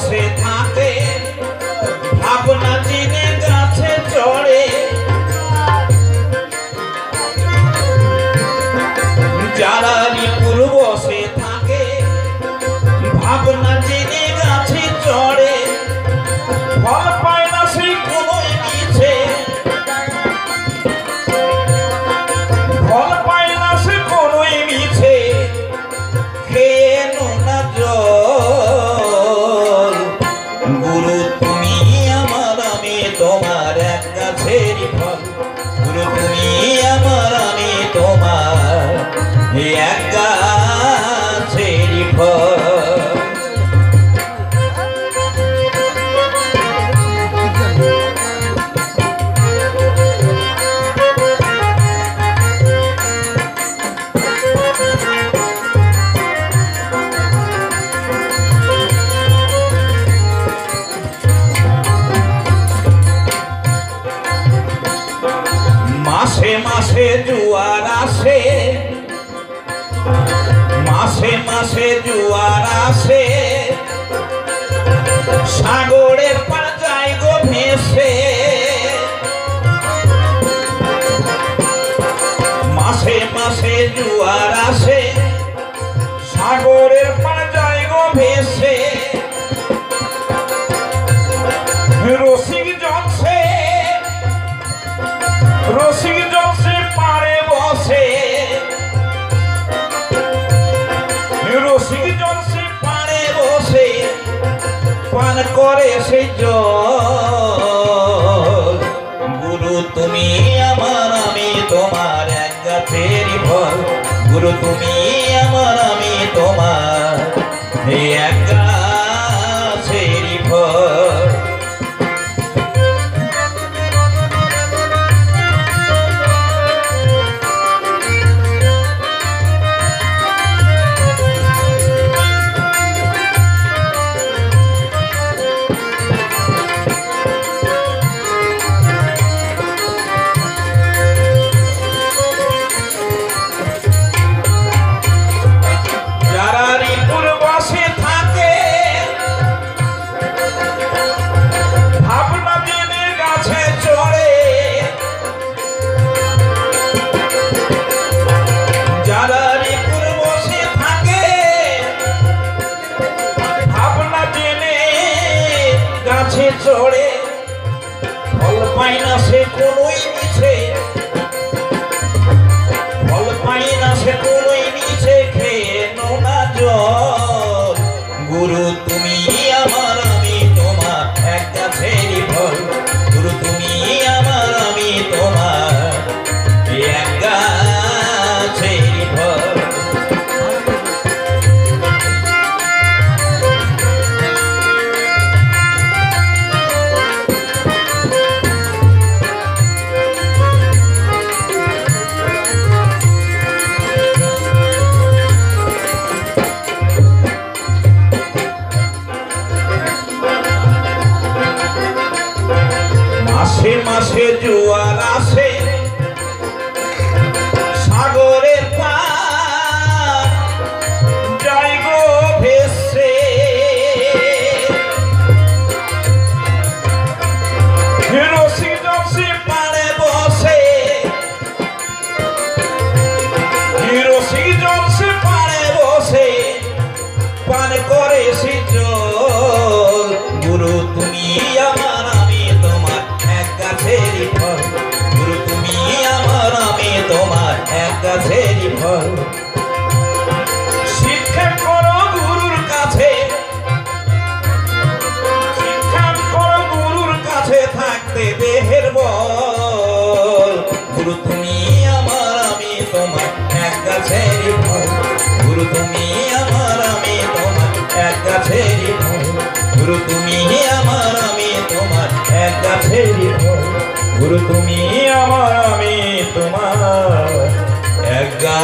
Crossfit. মাসে জুয়ার আসে। মাসে মাসে জুয়ার আসে। করে সেই গুরু, তুমি আমার, আমি তোমার এক গাছের ফল। গুরু, তুমি আমার, আমি তোমার এক গাছের ফল। সে চড়ে ফল পাই না সে কোনোই পিছে ফল পাই না সে কোনো nas redes গুরু তুমি আমার, আমি তোমার এক গাছেরই গুরু তুমি আমার, আমি তোমার এক গাছেরই গুরু তুমি আমার, আমি তোমার এক গা